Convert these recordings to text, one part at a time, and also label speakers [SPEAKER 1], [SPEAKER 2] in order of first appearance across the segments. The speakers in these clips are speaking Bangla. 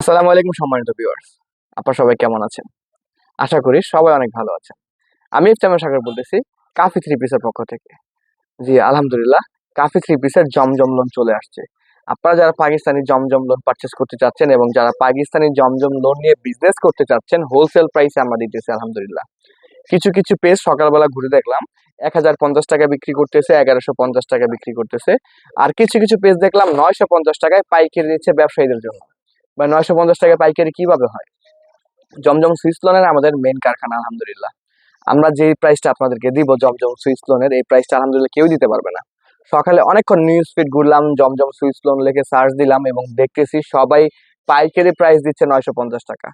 [SPEAKER 1] আসসালামু আলাইকুম সম্মানিত ভিউয়ার্স আপনারা সবাই কেমন আছেন? আশা করি সবাই অনেক ভালো আছেন। আমি ইফতামের সাগর বলতেছি কাফি থ্রি পিসের পক্ষ থেকে। জি, আলহামদুলিল্লাহ কাফি থ্রি পিসের জমজম লোন চলে আসছে। আপনারা যারা পাকিস্তানি জমজম লোন পারচেস করতে চাচ্ছেন এবং যারা পাকিস্তানি জমজম লোন নিয়ে বিজনেস করতে চাচ্ছেন হোলসেল প্রাইসে আমরা দিতেছি, আলহামদুলিল্লাহ। কিছু কিছু পেজ সকালবেলা ঘুরে দেখলাম, এক হাজার পঞ্চাশ টাকা বিক্রি করতেছে, এগারোশো পঞ্চাশ টাকা বিক্রি করতেছে। আর কিছু কিছু পেজ দেখলাম, নয়শো পঞ্চাশ টাকায় পাইকারি দিচ্ছে ব্যবসায়ীদের জন্য। বা নয়শো পঞ্চাশ টাকা পাইকারি কীভাবে হয়? জমজম সুইস লোনের আমাদের মেন কারখানা, আলহামদুলিল্লাহ। আমরা যে প্রাইসটা আপনাদেরকে দিব জমজম সুইস লোনের এই প্রাইসটা আলহামদুলিল্লাহ কেউ দিতে পারবে না। সকালে অনেকক্ষণ নিউজ ফিড ঘুরলাম, জমজম সুইস লোন লেখে সার্চ দিলাম এবং দেখতেছি সবাই পাইকারি প্রাইস দিচ্ছে নয়শো পঞ্চাশ টাকা।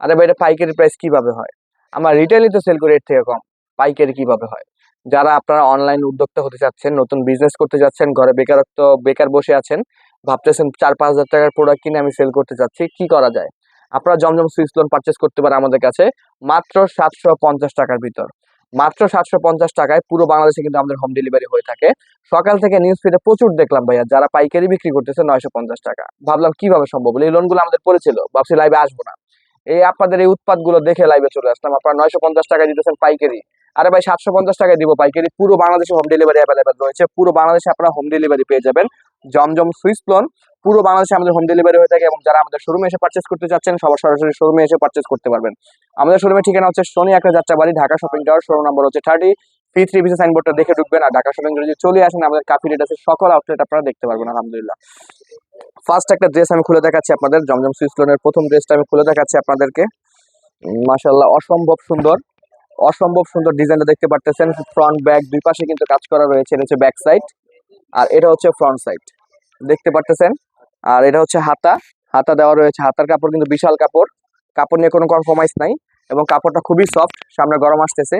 [SPEAKER 1] আরে ভাই, এটা পাইকারি প্রাইস কীভাবে হয়? আমরা রিটেলই তো সেল করি, এর থেকে কম। পাইকারি কীভাবে হয়? যারা আপনারা অনলাইন উদ্যোক্তা হতে চাচ্ছেন, নতুন বিজনেস করতে যাচ্ছেন, ঘরে বেকারত্ব, বেকার বসে আছেন ভাবতেছেন চার, পাঁচ হাজার টাকার প্রোডাক্ট কিনে আমি সেল করতে চাচ্ছি, কি করা যায়? আপনারা জমজম সুইচ লোন পারচেস করতে পারেন আমাদের কাছে মাত্র সাতশো পঞ্চাশ টাকার ভিতর। মাত্র সাতশো পঞ্চাশ টাকায় পুরো বাংলাদেশে কিন্তু আমাদের হোম ডেলিভারি হয়ে থাকে। সকাল থেকে নিউজ ফিডে প্রচুর দেখলাম ভাইয়া, যারা পাইকারি বিক্রি করতেছে নয়শো পঞ্চাশ টাকা। ভাবলাম কীভাবে সম্ভব? এই লোনগুলো আমাদের পড়েছিল, ভাবছি লাইভে আসব না। এই আপনাদের এই উৎপাদগুলো দেখে লাইভে চলে আসলাম। আপনারা নয়শো পঞ্চাশ টাকা দিতেছেন পাইকারি। আরে ভাই, সাতশো পঞ্চাশ টাকায় দিব পাইকারি। পুরো বাংলাদেশে হোম ডেলিভারি অ্যাভেলেবেল রয়েছে। পুরো বাংলাদেশে আপনারা হোম ডেলিভারি পেয়ে যাবেন। জমজম সুইস লোন পুরো বাংলাদেশে আমাদের হোম ডেলিভারি হয়ে থাকে এবং যারা আমাদের শোরুমে এসে পারচেস করতে চাচ্ছেন, সবার সরাসরি শোরুমে এসে পারচেস করতে পারবেন। আমাদের শোরুমের ঠিকানা হচ্ছে Shani Akhra Jatrabari Dhaka shopping tower showroom number হচ্ছে থার্টি পি থ্রি পিসি সাইনবোর্ডটা দেখে ঢুকবেন আর ঢাকা শপিং যদি চলে আসেন, আমাদের কাফি রেট আছে সকল আউটলেট আপনারা দেখতে পারবেন, আলহামদুলিল্লাহ। ফার্স্ট একটা ড্রেস আমি খুলে দেখাচ্ছি আপনাদের, জমজম সুইস লোনের প্রথম ড্রেসটা আমি খুলে দেখাচ্ছি আপনাদেরকে। মাশাল্লাহ অসম্ভব সুন্দর অসম্ভব সুন্দর ডিজাইনটা দেখতে পারতেছেন ফ্রন্ট ব্যাক দুই পাশে কিন্তু কাজ করা রয়েছে, এটা হচ্ছে ব্যাক সাইড আর এটা হচ্ছে ফ্রন্ট সাইড দেখতে পারতেছেন? আর এটা হচ্ছে হাতা। হাতা দেওয়া রয়েছে। হাতার কাপড় কিন্তু বিশাল কাপড়। কাপড় নিয়ে কোনো কম্প্রোমাইজ নাই এবং কাপড়টা খুবই সফট সামনে গরম আসতেছে।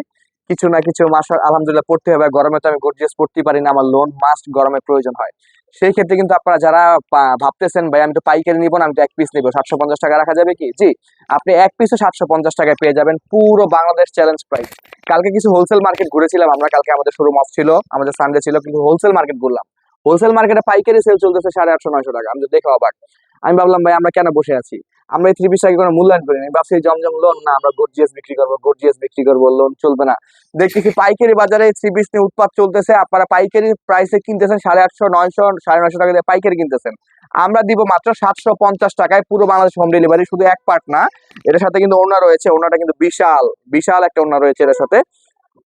[SPEAKER 1] কিছু না কিছু মাস আলহামদুলিল্লাহ পড়তে হবে। গরমে তো আমি গর্জিয়াস পড়তেই পারি না। আমার লোন মাস্ট গরমে প্রয়োজন হয়। সেই ক্ষেত্রে কিন্তু আপনারা যারা ভাবতেছেন, ভাই, আমি তো পাইকারি নিবো না, আমি তো এক পিস নিবো। সাতশো পঞ্চাশ টাকা রাখা যাবে কি? জি, আপনি এক পিসে সাতশো পঞ্চাশ টাকায় পেয়ে যাবেন পুরো বাংলাদেশ চ্যালেঞ্জ প্রাইস কালকে কিছু হোলসেল মার্কেট ঘুরেছিলাম আমরা, কালকে আমাদের শোরুম অফ ছিল, আমাদের সানডে ছিল, কিন্তু হোলসেল মার্কেট ঘুরলাম। হোলসেল মার্কেটে পাইকারি সেল চলতেছে সাড়ে আটশো, নয়শো টাকা। আমি তো দেখে অবাক। আমি ভাবলাম, ভাই, আমরা কেন বসে আছি? আমরা এই থ্রি পিস কোনো মূল্যায়ন করি না ভাবছি জমজম লোন না, আমরা গর্জিয়াস বিক্রি করব গর্জিয়াস বিক্রি করব লোন চলবে না। দেখতেছি পাইকারি বাজারে থ্রি পিস নিয়ে উৎপাদ চলতেছে। আপনারা পাইকারি প্রাইসে কিনতেছেন সাড়ে আটশো, নয়শো, সাড়ে নয়শো টাকা দিয়ে পাইকারি কিনতেছেন। আমরা দিব মাত্র সাতশো পঞ্চাশ টাকায় পুরো বাংলাদেশ হোম ডেলিভারি শুধু এক পার্ট না, এটার সাথে কিন্তু ওনার রয়েছে ওনাটা কিন্তু বিশাল বিশাল একটা ওনার রয়েছে এটার সাথে।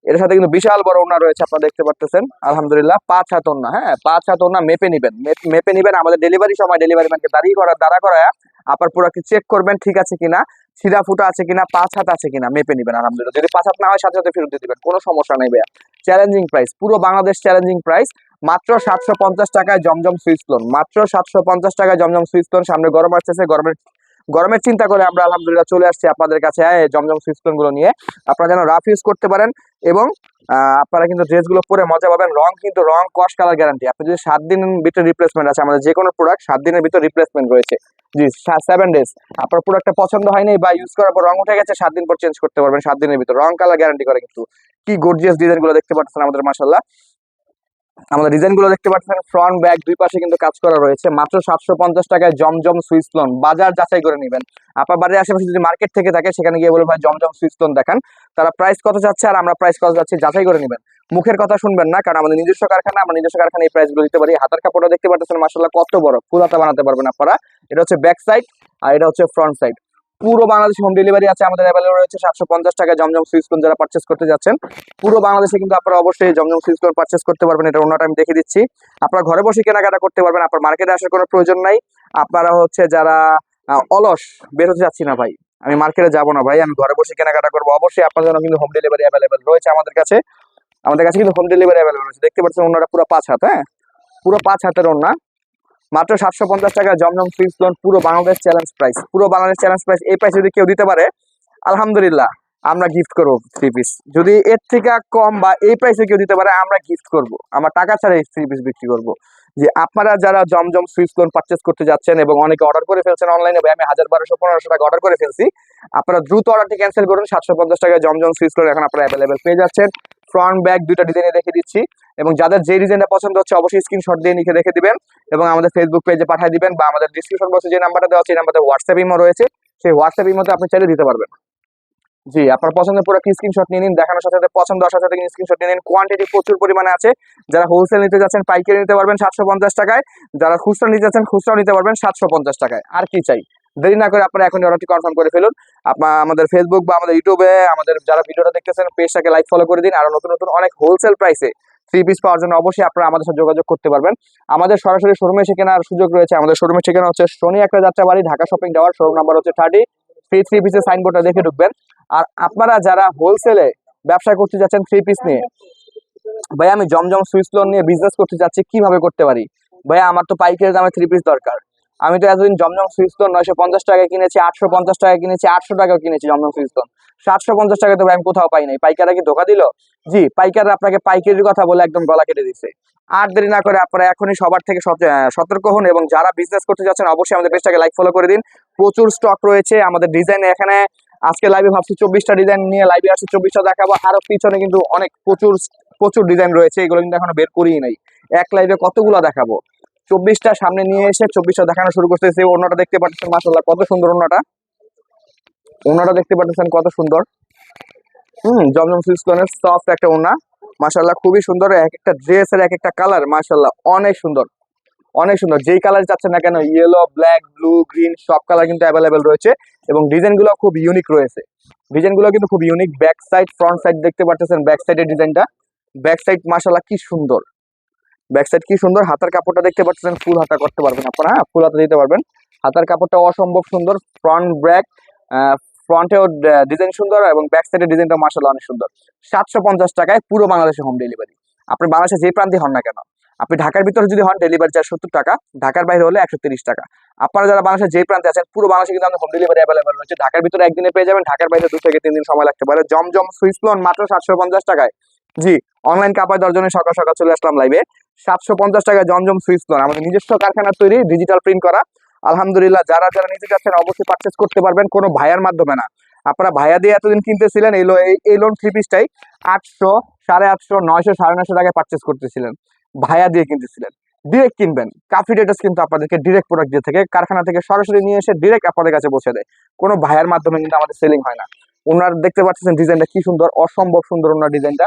[SPEAKER 1] এটার সাথে কিন্তু বিশাল বড় ওনা রয়েছে, আপনারা দেখতে পাচ্ছেন আলহামদুলিল্লাহ, পাঁচ হাত ওনা হ্যাঁ পাঁচ হাত ওনা মেপে নিবেন। মেপে নিবেন আমাদের ডেলিভারি সময় ডেলিভারি ম্যানকে দাঁড়িয়ে করা, দাঁড়া করায় আপনার প্রোডাক্ট চেক করবেন, ঠিক আছে কিনা ছিঁড়া ফুটা আছে কিনা, পাঁচ হাত আছে কিনা, মেপে নিবেন আলহামদুলিল্লাহ। যদি পাঁচ হাত না হয় সাথে সাথে ফেরত দিয়ে দিবেন, কোনো সমস্যা নেই ভাইয়া। চ্যালেঞ্জিং প্রাইস পুরো বাংলাদেশ চ্যালেঞ্জিং প্রাইস মাত্র সাতশো পঞ্চাশ টাকায় জমজম সুইচ লোন মাত্র সাতশো পঞ্চাশ টাকায় জমজম সুইচ লোন সামনে গরম আসতেছে, গরমের গরমের চিন্তা করে আমরা আলহামদুলিল্লাহ চলে আসছি আপনাদের কাছে জমজমগুলো নিয়ে। আপনারা যেন রাফ ইউজ করতে পারেন এবং আপনারা কিন্তু ড্রেসগুলো পরে মজা পাবেন। রং কিন্তু রং কস কালার গ্যারান্টি আপনি যদি সাত দিনের ভিতরে রিপ্লেসমেন্ট আছে, আমাদের যে কোনো প্রোডাক্ট সাত দিনের ভিতরে রিপ্লেসমেন্ট রয়েছে। জি সেভেন ডেজ আপনার প্রোডাক্টটা পছন্দ হয়নি বা ইউজ করার পর রং উঠে গেছে, সাত দিন পর চেঞ্জ করতে পারবেন, সাত দিনের ভিতর। রং কালার গ্যারান্টি করে কিন্তু। কি গর্জিয়াস ডিজাইনগুলো দেখতে পাচ্ছেন আমাদের মাসাল্লাহ আমাদের ডিজাইনগুলো দেখতে পাচ্ছেন ফ্রন্ট ব্যাক দুই পাশে কিন্তু কাজ করা রয়েছে। মাত্র সাতশো পঞ্চাশ টাকায় জমজম সুইচ লোন বাজার যাচাই করে নেবেন। আপনার বাড়ির আশেপাশে যদি মার্কেট থেকে থাকে, সেখানে গিয়ে বলে, ভাই, জমজম সুইচ লোন দেখান। তারা প্রাইস কত যাচ্ছে আর আমরা প্রাইস কত যাচ্ছে যাচাই করে নেবেন। মুখের কথা শুনবেন না, কারণ আমাদের নিজস্ব কারখানা, আমরা নিজস্ব কারখানা এই প্রাইসগুলো দিতে পারি। হাতের কাপড়টা দেখতে পাচ্ছেন মাসাল্লাহ কত বড়। ফুল হাতা বানাতে পারবেন আপনারা। এটা হচ্ছে ব্যাক সাইড আর এটা হচ্ছে ফ্রন্ট সাইড পুরো বাংলাদেশে হোম ডেলিভারি আছে, আমাদের অ্যাভেলেবল রয়েছে সাতশো পঞ্চাশ টাকায় জমজম সুইচ লোন যারা পার্চেস করতে যাচ্ছেন। পুরো বাংলাদেশে কিন্তু আপনারা অবশ্যই জমজম সুইচ লোন পার্চেস করতে পারবেন, এটা অন্যটা আমি দেখে দিচ্ছি। আপনারা ঘরে বসে কেনাকাটা করতে পারবেন, আপনার মার্কেটে আসার কোনো প্রয়োজন নাই। আপনারা হচ্ছে যারা অলস, বের হতে যাচ্ছি না ভাই। আমি মার্কেটে যাব না ভাই, আমি ঘরে বসে কেনাকাটা করব। অবশ্যই আপনার জন্য কিন্তু হোম ডেলিভারি অ্যাভেলেবেল রয়েছে আমাদের কাছে। আমাদের কাছে কিন্তু হোম ডেলিভারি অ্যাভেলেবেল রয়েছে। দেখতে পাচ্ছেন ওনারা পুরো পাঁচ হাত হ্যাঁ? পুরো পাঁচ হাতের ওনা মাত্র সাতশো পঞ্চাশ টাকা জমজম ফিক্স লোন পুরো বাংলাদেশ চ্যালেঞ্জ প্রাইস পুরো বাংলাদেশ চ্যালেঞ্জ প্রাইস এই প্রাইস যদি কেউ দিতে পারে, আলহামদুলিল্লাহ, আমরা গিফট করব থ্রি পিস যদি এর থেকে কম বা এই প্রাইসে কেউ দিতে পারে, আমরা গিফট করব। আমরা টাকা ছাড়া এই থ্রি পিস বিক্রি করব। যে আপনারা যারা জমজম সুইচ লোন পারচেস করতে যাচ্ছেন এবং অনেকে অর্ডার করে ফেলছেন অনলাইনে আমি হাজার বারোশো, পনেরোশো টাকা অর্ডার করে ফেলছি। আপনারা দ্রুত অর্ডারটি ক্যান্সেল করুন। সাতশো পঞ্চাশ টাকায় জমজম সুইচ লোন এখন আপনারা অ্যাভেলেবেল পেয়ে যাচ্ছেন। ফ্রন্ট ব্যাক দুইটা ডিজাইনে রেখে দিচ্ছি। এবং যাদের যে ডিজাইনটা পছন্দ হচ্ছে, অবশ্যই স্ক্রিনশট দিয়ে লিখে রেখে দিবেন এবং আমাদের ফেসবুক পেজে পাঠিয়ে দিবেন বা আমাদের ডিসক্রিপশন বক্সে যে নাম্বারটা দেওয়া আছে নাম্বারে হোয়াটসঅ্যাপ ইমো রয়েছে। সেই হোয়াটসঅ্যাপ ইমোতে আপনি চাইলে দিতে পারবেন। জি, আপনার পছন্দের পুরো কি স্ক্রিনশট নিয়ে নিন, দেখানোর সাথে সাথে, পছন্দ আসার সাথে স্ক্রিনশট নিয়ে নিন। কোয়ান্টিটি প্রচুর পরিমাণে আছে। যারা হোলসেল নিতে যাচ্ছেন, পাইকারি নিতে পারবেন সাতশো পঞ্চাশ টাকায়। যারা খুচরা নিতে যাচ্ছেন খুচরা নিতে পারবেন সাতশো পঞ্চাশ টাকায়। আর কি চাই? দেরি না করে আপনারা এখন অর্ডারটি কনফার্ম করে ফেলুন। আপনার আমাদের ফেসবুক বা আমাদের ইউটিউবে আমাদের যারা ভিডিওটা দেখতেছেন, পেজটাকে লাইক ফলো করে দিন। আর নতুন নতুন অনেক হোলসেল প্রাইসে থ্রি পিস পাওয়ার জন্য অবশ্যই আপনারা আমাদের সাথে যোগাযোগ করতে পারবেন। আমাদের সরাসরি শোরুমে এসে কেনার সুযোগ রয়েছে। আমাদের শোরুমে ঠিকানা হচ্ছে Shani Akhra Jatrabari, Dhaka shopping tower showroom number হচ্ছে থার্টি থ্রি থ্রি পিসের সাইনবোর্ডটা দেখে ঢুকবেন। আর আপনারা যারা হোলসেলে ব্যবসা করতে যাচ্ছেন থ্রি পিস নিয়ে ভাই আমি জমজম সুইচ লোন নিয়ে বিজনেস করতে যাচ্ছি, কীভাবে করতে পারি? ভাই আমার তো পাইকারি দামে থ্রি পিস দরকার। আমি তো এতদিন জমজম সুইচ লোন নয়শো পঞ্চাশ টাকায় কিনেছি, আটশো পঞ্চাশ টাকায় কিনেছি, আটশো টাকাও কিনেছি জমজম সুইচ লোন সাতশো পঞ্চাশ টাকা তো আমি কোথাও পাই নাই। পাইকাররা কি ধোকা দিল? জি, পাইকাররা আপনাকে পাইকারির কথা বলে একদম গলা কেটে দিচ্ছে আর দেরি না করে আপনারা এখনই সবার থেকে সতর্ক হন এবং যারা বিজনেস করতে যাচ্ছেন অবশ্যই আমাদের পেজটাকে লাইক ফলো করে দিন। প্রচুর স্টক রয়েছে আমাদের ডিজাইন এখানে। আজকে লাইভে ভাবছি চব্বিশটা ডিজাইন নিয়ে লাইভে আসছি চব্বিশটা দেখাবো। আরও পিছনে কিন্তু অনেক প্রচুর প্রচুর ডিজাইন রয়েছে। এগুলো কিন্তু এখনও বের করিই নাই। এক লাইভে কতগুলো দেখাবো? চব্বিশটা সামনে নিয়ে এসে চব্বিশটা দেখানো শুরু করতেছি। অন্যটা দেখতে পাচ্ছেন মাসাল্লাহ কত সুন্দর অন্যটা। ওনাটা দেখতে পাচ্ছেন, কত সুন্দর। হুম, জমজম সিস্টনের সফট একটা ওনা মাসাল্লাহ খুবই সুন্দর। এক একটা ড্রেসের এক একটা কালার মাসাল্লাহ অনেক সুন্দর। অনেক সুন্দর। যেই কালার চাচ্ছেন না কেন ইয়েলো ব্ল্যাক ব্লু গ্রিন সব কালার কিন্তু অ্যাভেলেবেল রয়েছে এবং ডিজাইনগুলো খুব ইউনিক রয়েছে। ডিজাইনগুলো কিন্তু খুব unique back side front side দেখতে পাচ্ছেন ব্যাক সাইডের ডিজাইনটা ব্যাক সাইড মাসাল্লাহ কি সুন্দর। ব্যাক সাইড কি সুন্দর, হাতার কাপড়টা দেখতে পাচ্ছেন, ফুল হাতা করতে পারবেন আপনারা হ্যাঁ ফুল হাতা দিতে পারবেন। হাতার কাপড়টা অসম্ভব সুন্দর ফ্রন্ট ব্যাক ফ্রন্টেও ডিজাইন সুন্দর এবং ব্যাক সাইডের ডিজাইনটা মাসাল্লাহ অনেক সুন্দর। সাতশো পঞ্চাশ টাকায় পুরো বাংলাদেশে হোম ডেলিভারি আপনি বাংলাদেশে যে প্রান্তে হন না কেন, আপনি ঢাকার ভিতরে যদি হন ডেলিভারি চার্জ সত্তর টাকা, ঢাকার বাইরে হলে একশো তিরিশ টাকা। আপনারা যারা বাংলাদেশের যে প্রান্তে আছেন, পুরো বাংলাদেশে কিন্তু আমাদের হোম ডেলিভারি অ্যাভেলেবল রয়েছে। ঢাকার ভিতরে একদিনে পেয়ে যাবেন, ঢাকার বাইরে দু থেকে তিন দিন সময় লাগতে পারে। জমজম সুইচ লোন মাত্র সাতশো পঞ্চাশ টাকায়। জি অনলাইন কাপায় দশজনের সকাল সকাল চলে আসলাম লাইভে সাতশো পঞ্চাশ টাকায় জমজম সুইচ লোন আমাদের নিজস্ব কারখানার তৈরি ডিজিটাল প্রিন্ট করা। আলহামদুলিল্লাহ, যারা যারা নিতে যাচ্ছেন অবশ্যই পারচেস করতে পারবেন, কোনো ভাইয়ার মাধ্যমে না। আপনারা ভাইয়া দিয়ে এতদিন কিনতেছিলেন, এই এই- লোন থ্রি পিসটাই আটশো, সাড়ে আটশো, নয়শো, সাড়ে নয়শো টাকায় পারচেস করতেছিলেন। ভাইয়া দিয়ে কিনতেছিলেন। ডিরেক্ট কিনবেন। কাফি ডেটাস কিন্তু আপনাদেরকে ডিরেক্ট প্রোডাক্ট দিয়ে থেকে। কারখানা থেকে সরাসরি নিয়ে এসে ডিরেক্ট আপনাদের কাছে পৌঁছে দেয়। কোনো ভাইয়ার মাধ্যমে কিন্তু আমাদের সেলিং হয় না। ওনার দেখতে পাচ্ছেন ডিজাইনটা কি সুন্দর, অসম্ভব সুন্দর ওনার ডিজাইনটা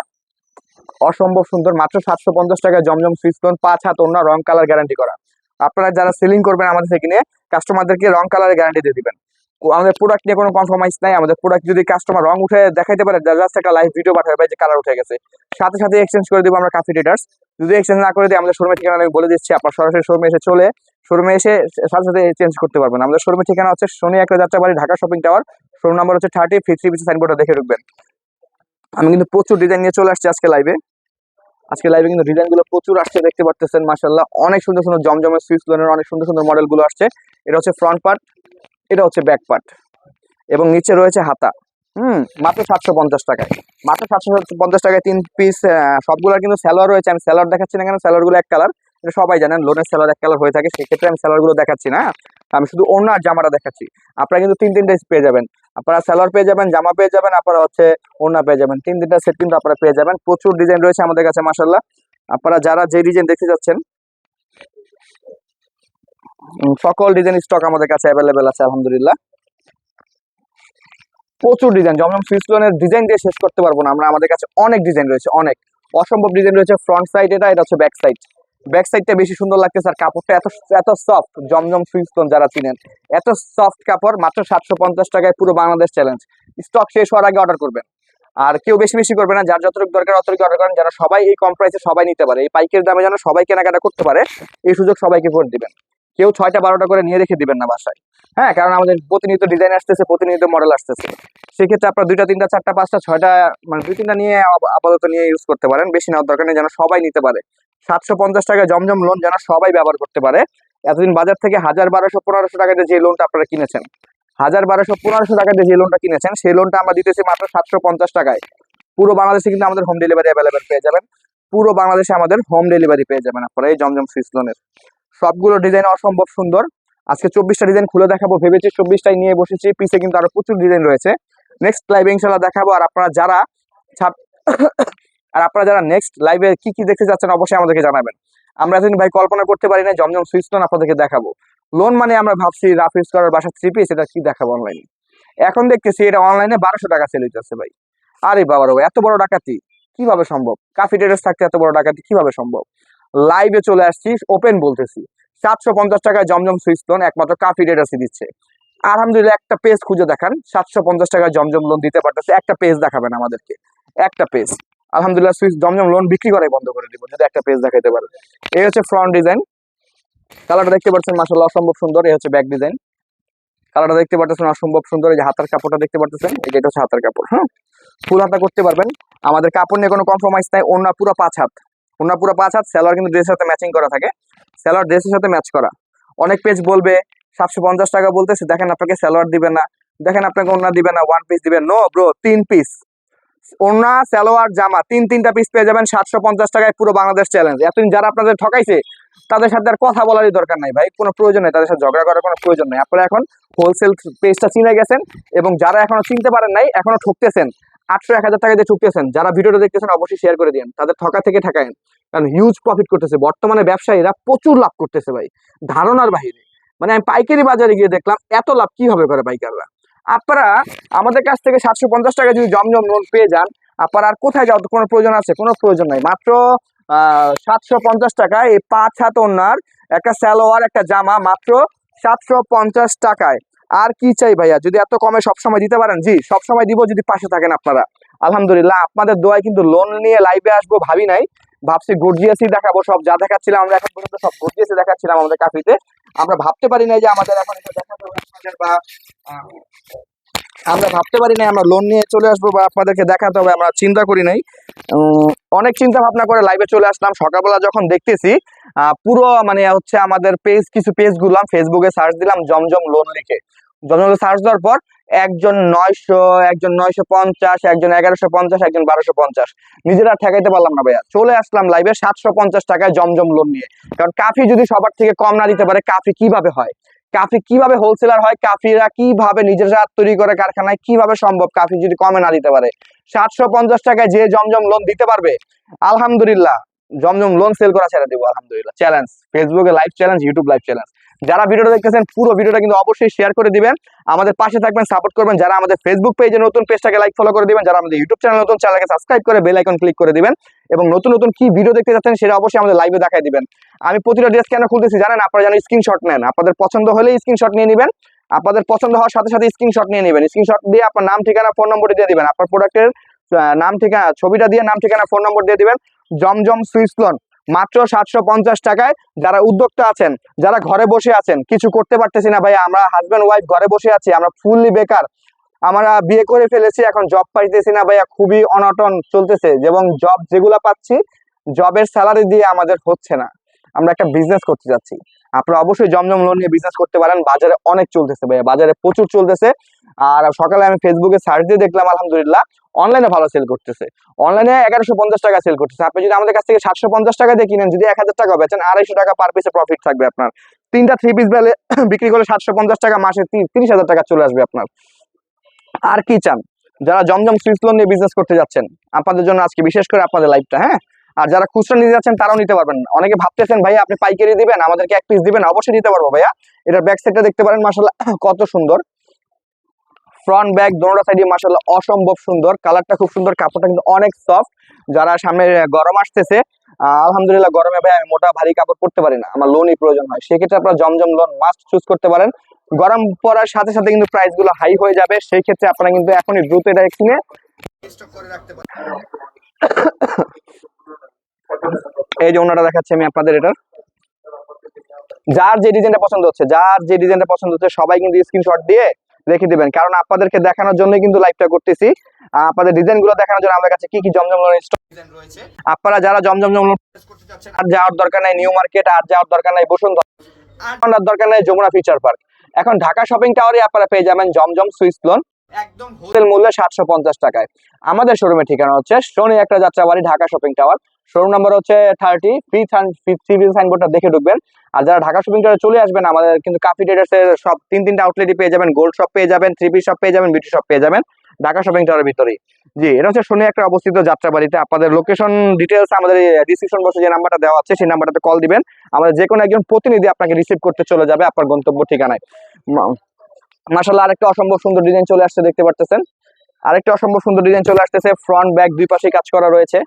[SPEAKER 1] অসম্ভব সুন্দর, মাত্র সাতশো পঞ্চাশ টাকায় জমজম সুইচ লোন পাঁচ হাত ওনার রং কালার গ্যারান্টি করা। আপনারা যারা সেলিং করবেন আমাদের নিয়ে কাস্টমারদেরকে রং কালারের গ্যারান্টি দিয়ে দিবেন। আমাদের প্রোডাক্ট নিয়ে কোনো কনফার্মাইজ নাই, আমাদের প্রোডাক্ট যদি কাস্টমার রং উঠে দেখাইতে পারে জাস্ট একটা লাইভ ভিডিও পাঠাবে ভাই যে কালার উঠে গেছে। সাথে সাথে এক্সচেঞ্জ করে দিব আমরা কাফি ডেটার্স যদি এক্সচেঞ্জ না করে দিই আমাদের শোরুমের ঠিকানা আমি বলে দিচ্ছি, আপনার সরাসরি শোরুমে এসে চলে শোরুমে এসে সাথে সাথে চেঞ্জ করতে পারবেন। আমাদের শোরুমের ঠিকানা হচ্ছে Shani Akhra Jatrabari Dhaka shopping tower showroom number হচ্ছে থার্টি ফিফটি পিসি সাইনবোর্ডটা দেখে ঢুকবেন। আমি কিন্তু প্রচুর ডিজাইন নিয়ে চলে আসছি আজকে লাইভে আজকে লাইভে কিন্তু ডিজাইনগুলো প্রচুর আসছে, দেখতে পারতেছেন মাশাল্লাহ অনেক সুন্দর সুন্দর জমজমের সুইচ লোনের অনেক সুন্দর সুন্দর মডেলগুলো আসছে। এটা হচ্ছে ফ্রন্ট পার্ট এটা হচ্ছে ব্যাক পার্ট এবং নিচে রয়েছে হাতা। হুম, মাত্র সাতশো পঞ্চাশ টাকায়। মাত্র সাতশো পঞ্চাশ টাকায় তিন পিস সবগুলোর কিন্তু স্যালোয়ার রয়েছে। আমি স্যালোয়ার দেখাচ্ছি না কেন? স্যালোয়ারগুলো এক কালার সবাই জানেন লোনের স্যালোয়ার এক কালার হয়ে থাকে। সেক্ষেত্রে আমি স্যালোয়ারগুলো দেখাচ্ছি না। আমি শুধু অন্য আর জামাটা দেখাচ্ছি। আপনারা কিন্তু তিন তিনটা পেয়ে যাবেন। আপনারা স্যালোয়ার পেয়ে যাবেন, জামা পেয়ে যাবেন, আপনারা হচ্ছে ওড়না পেয়ে যাবেন। তিন তিনটা সেট কিন্তু আপনারা পেয়ে যাবেন। প্রচুর ডিজাইন রয়েছে আমাদের কাছে মাসাল্লাহ আপনারা যারা যে ডিজাইন দেখতে যাচ্ছেন সকল ডিজাইন স্টক আমাদের কাছে অ্যাভেলেবেল আছে, আলহামদুলিল্লাহ। প্রচুর ডিজাইন জমজম সুইচ লোনের ডিজাইন দিয়ে শেষ করতে পারব না আমরা। আমাদের কাছে অনেক ডিজাইন রয়েছে, অনেক। অসম্ভব ডিজাইন রয়েছে ফ্রন্ট সাইড এটা এটা হচ্ছে ব্যাক সাইড ব্যাক সাইডটা বেশি সুন্দর লাগতেছে আর কাপড়টা এত এত সফট জমজম সুইচ লোন যারা চিনেন, এত সফট কাপড়, মাত্র সাতশো পঞ্চাশ টাকায় পুরো বাংলাদেশ চ্যালেঞ্জ স্টক শেষ হওয়ার আগে অর্ডার করবেন। আর কেউ বেশি বেশি করবে না, যার যতটুকু দরকার অতটুকু অর্ডার করেন যারা সবাই এই কম প্রাইসে সবাই নিতে পারে। এই পাইকের দামে যেন সবাই কেনাকাটা করতে পারে, এই সুযোগ সবাইকে করে দিবেন। কেউ ছয়টা বারোটা করে নিয়ে রেখে দিবেন না বাসায়। হ্যাঁ কারণ আমাদের প্রতিনিয়ত ডিজাইন আসতেছে, প্রতিনিয়ত মডেল আসতেছে। সেক্ষেত্রে আপনার দুইটা, তিনটা, চারটা, পাঁচটা, ছয়টা মানে দুই, তিনটা নিয়ে আপাতত নিয়ে ইউজ করতে পারেন। বেশি নেওয়ার দরকার নেই, যেন সবাই নিতে পারে। সাতশো পঞ্চাশ টাকা জমজম লোন যেন সবাই ব্যবহার করতে পারে। এতদিন বাজার থেকে হাজার বারোশো, পনেরোশো টাকা দিয়ে যে লোনটা আপনারা কিনেছেন, হাজার বারোশো, পনেরোশো টাকা দিয়ে যে লোনটা কিনেছেন, সেই লোনটা আমরা দিতেছি মাত্র সাতশো পঞ্চাশ টাকায়। পুরো বাংলাদেশে কিন্তু আমাদের হোম ডেলিভারি অ্যাভেলেবেল পেয়ে যাবেন। পুরো বাংলাদেশে আমাদের হোম ডেলিভারি পেয়ে যাবেন আপনারা এই জমজম সুইচ লোনের সবগুলো ডিজাইন অসম্ভব সুন্দর। আজকে চব্বিশটা ডিজাইন খুলে দেখাবো, ভেবেছি চব্বিশটাই নিয়ে বসেছি পিছে কিন্তু আরও প্রচুর ডিজাইন রয়েছে। নেক্সট লাইভ ইনশাল্লাহ দেখাবো। আর আপনারা যারা আর আপনারা যারা নেক্সট লাইভে কি কি দেখতে যাচ্ছেন অবশ্যই আমাদেরকে জানাবেন। আমরা এতদিন ভাই কল্পনা করতে পারি না জমজম সুইচ লোন আপনাদেরকে দেখাবো। লোন মানে আমরা ভাবছি রাফ ইউজ করার বাসা থ্রি পিস এটা কি দেখাবো অনলাইনে এখন দেখতেছি এটা অনলাইনে বারোশো টাকা সেল হইতেছে ভাই। আরে বাবার বাবা, এত বড় ডাকাতি কীভাবে সম্ভব? কাফি ট্রেডার্স থাকতে এত বড় ডাকাতি কীভাবে সম্ভব? লাইভে চলে আসছি ওপেন বলতেছি। সাতশো পঞ্চাশ টাকায় জমজম সুইচ লোন একমাত্র কাফি ট্রেডার্সই দিচ্ছে। আলহামদুলিল্লাহ একটা পেজ খুঁজে দেখান সাতশো পঞ্চাশ টাকায় জমজম লোন দিতে পারতেছে একটা পেজ দেখাবেন আমাদেরকে একটা পেজ আলহামদুলিল্লাহ সুইচ জমজম লোন বিক্রি করাই বন্ধ করে দিব, যদি একটা পেজ দেখাতে পারে। এই হচ্ছে ফ্রন্ট ডিজাইন কালারটা দেখতে পাচ্ছেন মাসাল্লাহ অসম্ভব সুন্দর, এই হচ্ছে ব্যাক ডিজাইন কালারটা দেখতে পাচ্ছেন, অসম্ভব সুন্দর, এই যে হাতার কাপড়টা দেখতে পাচ্ছেন এটা হচ্ছে হাতার কাপড় হ্যাঁ? ফুল হাতা করতে পারবেন। আমাদের কাপড় নিয়ে কোনো কম্প্রোমাইজ নাই ওনা পুরো পাঁচ হাত। ওনা পুরো পাঁচ হাত স্যালোয়ার কিন্তু ড্রেসের সাথে ম্যাচিং করা থাকে। স্যালোয়ার ড্রেসের সাথে ম্যাচ করা। অনেক পেজ বলবে, সাতশো পঞ্চাশ টাকা বলতেছে, দেখেন আপনাকে স্যালোয়ার দিবে না, দেখেন আপনাকে ওনা দিবে না ওয়ান পিস দিবে। নো ব্রো তিন পিস ওনা সালোয়ার, জামা, তিন, তিনটা পিস পেয়ে যাবেন সাতশো পঞ্চাশ টাকায় পুরো বাংলাদেশ চ্যালেঞ্জ এতদিন যারা আপনাদের ঠকাইছে, তাদের সাথে আর কথা বলারই দরকার নাই ভাই, কোনো প্রয়োজন নেই, তাদের সাথে ঝগড়া করার কোনো প্রয়োজন নেই। আপনারা এখন হোলসেল পেজটা চিনে গেছেন এবং যারা এখনও চিনতে পারেন নাই, এখনও ঠকতেছেন, আটশো, এক হাজার টাকা দিয়ে ঠকতেছেন, যারা ভিডিওটা দেখতেছেন অবশ্যই শেয়ার করে দিন তাদের ঠকা থেকে ঠকায়েন, কারণ হিউজ প্রফিট করতেছে। বর্তমানে ব্যবসায়ীরা প্রচুর লাভ করতেছে ভাই, ধারণার বাহিরে। মানে আমি পাইকারি বাজারে গিয়ে দেখলাম, এত লাভ কীভাবে করে পাইকাররা? আপনারা আমাদের কাছ থেকে সাতশো পঞ্চাশ টাকা যদি জমজম লোন পেয়ে যান, আপনার আর কোথায় যাওয়ার কোনো প্রয়োজন আছে? কোনো প্রয়োজন নাই। মাত্র সাতশো পঞ্চাশ টাকায় এই পাঁচ হাত ওনার একটা সালোয়ার, একটা জামা, মাত্র সাতশো পঞ্চাশ টাকায়। আর কি চাই ভাইয়া? যদি এত কমে সবসময় দিতে পারেন? জি সবসময় দিব যদি পাশে থাকেন আপনারা। আলহামদুলিল্লাহ, আপনাদের দোয়ায় কিন্তু লোন নিয়ে লাইভে আসব, ভাবি নাই। ভাবছি গর্জিয়াসই দেখাবো সব যা দেখাচ্ছিলাম, আমরা এখন পর্যন্ত সব গর্জিয়াসই দেখাচ্ছিলাম আমাদের কাফিতে। আমরা ভাবতে পারি না যে আমাদের এখন বা আমরা ভাবতে পারি নাই আমরা লোন নিয়ে চলে আসব বা আপনাদেরকে দেখাতে হবে, আমরা চিন্তা করি নাই। অনেক চিন্তা ভাবনা করে লাইভে চলে আসলাম। সকালবেলা যখন দেখতেছি পুরো মানে হচ্ছে আমাদের পেজ কিছু পেজ গুলাম ফেসবুকে সার্চ দিলাম, জমজম লোন লিখে। জমজম সার্চ দেওয়ার পর একজন নয়শো একজন নয়শো পঞ্চাশ, একজন এগারোশো পঞ্চাশ, একজন বারোশো পঞ্চাশ। নিজেরা ঠেকাইতে পারলাম না ভাইয়া। চলে আসলাম লাইভে সাতশো পঞ্চাশ টাকায় জমজম লোন নিয়ে। কারণ কাফি যদি সবার থেকে কম না দিতে পারে, কাফি কীভাবে হয়? কাফি কীভাবে হোলসেলার হয়? কাফিরা কীভাবে নিজের নিজেরা তৈরি করে কারখানায় কীভাবে সম্ভব কাফি যদি কমে না দিতে পারে? সাতশো পঞ্চাশ টাকায় যে জমজম লোন দিতে পারবে, আলহামদুলিল্লাহ, জমজম লোন সেল করা ছেড়ে দিব, আলহামদুলিল্লাহ। চ্যালেঞ্জ ফেসবুকে live challenge YouTube live challenge যারা ভিডিওটা দেখতেছেন, পুরো ভিডিওটা কিন্তু অবশ্যই শেয়ার করে দিবেন। আমাদের পাশে থাকবেন সাপোর্ট করবেন। যারা আমাদের ফেসবুক পেজে নতুন পেজটাকে লাইক ফলো করে দিবেন। যারা আমাদের ইউটিউব চ্যানেল নতুন চ্যানেলকে সাবস্ক্রাইব করে বেল আইকন ক্লিক করে দিবেন। এবং নতুন নতুন কি ভিডিও দেখতে যাচ্ছেন, সেটা অবশ্যই আমাদের লাইভে দেখাই দিবেন। আমি প্রতিটা ড্রেস কেন খুলতেছি জানেন? আপনারা যেন স্ক্রিনশট নেন। আপনাদের পছন্দ হলে স্ক্রিনশট নিয়ে নেবেন। আপনাদের পছন্দ হওয়ার সাথে সাথে স্ক্রিনশট নিয়ে নেবেন। স্ক্রিনশট দিয়ে আপনার নাম, ঠিকানা ফোন নম্বর দিয়ে দিবেন। আপনার প্রোডাক্টের নাম, ঠিকানা, ছবিটা দিয়ে নাম, ঠিকানা ফোন নম্বর দিয়ে দিবেন। জমজম সুইস লোন মাত্র সাতশো পঞ্চাশ টাকায় যারা উদ্যোক্তা আছেন, যারা ঘরে বসে আছেন, কিছু করতে পারতেছি না ভাই আমরা হাজব্যান্ড ওয়াইফ ঘরে বসে আছি, আমরা ফুললি বেকার। আমরা বিয়ে করে ফেলেছি, এখন জব পাইতেছি না ভাইয়া, খুবই অনটন চলতেছে, এবং জব যেগুলা পাচ্ছি জবের স্যালারি দিয়ে আমাদের হচ্ছে না। আমরা একটা বিজনেস করতে যাচ্ছি। আপনারা অবশ্যই জমজম লোন নিয়ে বিজনেস করতে পারেন। বাজারে অনেক চলতেছে ভাইয়া, বাজারে প্রচুর চলতেছে। আর সকালে আমি ফেসবুকে সার্চ দিয়ে দেখলাম, আলহামদুলিল্লাহ অনলাইনে ভালো সেল করতেছে। অনলাইনে এগারোশো পঞ্চাশ টাকা সেল করতেছে। আপনি যদি আমাদের কাছ থেকে সাতশো পঞ্চাশ টাকা দিয়ে কিনেন, যদি এক হাজার টাকা বেচেন আড়াইশো টাকা পার পিসে প্রফিট থাকবে আপনার। তিনটা থ্রি পিস বেলে বিক্রি করলে সাতশো পঞ্চাশ টাকা মাসে তিরিশ হাজার টাকা চলে আসবে আপনার। আর কি চান? যারা জমজম সুইস লোন নিয়ে বিজনেস করতে যাচ্ছেন, আপনাদের জন্য আজকে বিশেষ করে আপনাদের লাইফটা হ্যাঁ? আর যারা খুচরা নিতে যাচ্ছেন তারাও নিতে পারবেন। অনেকে ভাবতেছেন ভাইয়া আপনি পাইকারি দিবেন? আমাদেরকে এক পিস দিবেন? অবশ্যই দিতে পারব ভাইয়া। এটার ব্যাক সাইডটা দেখতে পারেন মাসাল্লাহ কত সুন্দর। ফ্রন্ট ব্যাক দোনোটা সাইডে মাসাল্লাহ অসম্ভব সুন্দর। কালারটা খুব সুন্দর কাপড়টা কিন্তু অনেক সফট যারা সামনে গরম আসতেছে আলহামদুলিল্লাহ গরমে ভাই আমি মোটা ভারী কাপড় পরতে পারি না। আমার লোনই প্রয়োজন হয়। সেক্ষেত্রে আপনারা জমজম লোন মাস্ট চুজ করতে পারেন। গরম পড়ার সাথে সাথে কিন্তু প্রাইসগুলো হাই হয়ে যাবে। সেই ক্ষেত্রে আপনারা কিন্তু এখনই দ্রুত এটা কিনে স্টক করে রাখতে পারেন। এই যে ওনাটা দেখাচ্ছি আমি আপনাদের এটার যার যে ডিজাইনটা পছন্দ হচ্ছে যার যে ডিজাইনটা পছন্দ হচ্ছে সবাই কিন্তু স্ক্রিনশট দিয়ে রেখে দিবেন। কারণ আপনাদেরকে দেখানোর জন্য কিন্তু লাইভটা করতেছি। আপনাদের ডিজাইনগুলো দেখানোর জন্য আমাদের কাছে কি কি জমজম লোনের স্টক ডিজাইন রয়েছে। আপনারা যারা জমজম লোন করতে চাচ্ছেন আর যাওয়ার দরকার নাই নিউ মার্কেট আর যাওয়ার দরকার নাই বসুন্ধরা আর দরকার নাই যমুনা ফিউচার পার্ক এখন ঢাকা শপিং টাওয়ারে আপনারা পেয়ে যাবেন জমজম সুইস লোন একদম হোটেল মূল্যে সাতশো পঞ্চাশ টাকায়। আমাদের শোরুমের ঠিকানা হচ্ছে Shani Akhra Jatrabari Dhaka shopping tower showroom number হচ্ছে থার্টি ফ্রি সাইনবোর্ডটা দেখে ঢুকবেন। আর যারা ঢাকা শপিং টাওয়ারে চলে আসবেন, আমাদের কিন্তু কাফি ট্রেডার্স এর সব তিন তিনটা আউটলেটই পেয়ে যাবেন। গোল্ড শপ পেয়ে যাবেন থ্রি শপ পেয়ে যাবেন বিউটি শপ পেয়ে যাবেন ঢাকা শপিং টাওয়ারের ভিতরেই। জি, এটা হচ্ছে শনি একটা অবস্থিত যাত্রাবাড়িতে। আপনাদের লোকেশন ডিটেলস আমাদের ডিসক্রিপশন বক্সে যে নাম্বারটা দেওয়া আছে, সেই নাম্বারটাতে কল দিবেন। আমাদের যে কোনো একজন প্রতিনিধি আপনাকে রিসিভ করতে চলে যাবে আপনার গন্তব্য ঠিকানায়। মাসাল্লাহ আরেকটা অসম্ভব সুন্দর ডিজাইন চলে আসছে, দেখতে পারতেছেন। আরেকটা অসম্ভব সুন্দর ডিজাইন চলে আসতেছে। ফ্রন্ট ব্যাক দুই পাশে কাজ করা রয়েছে।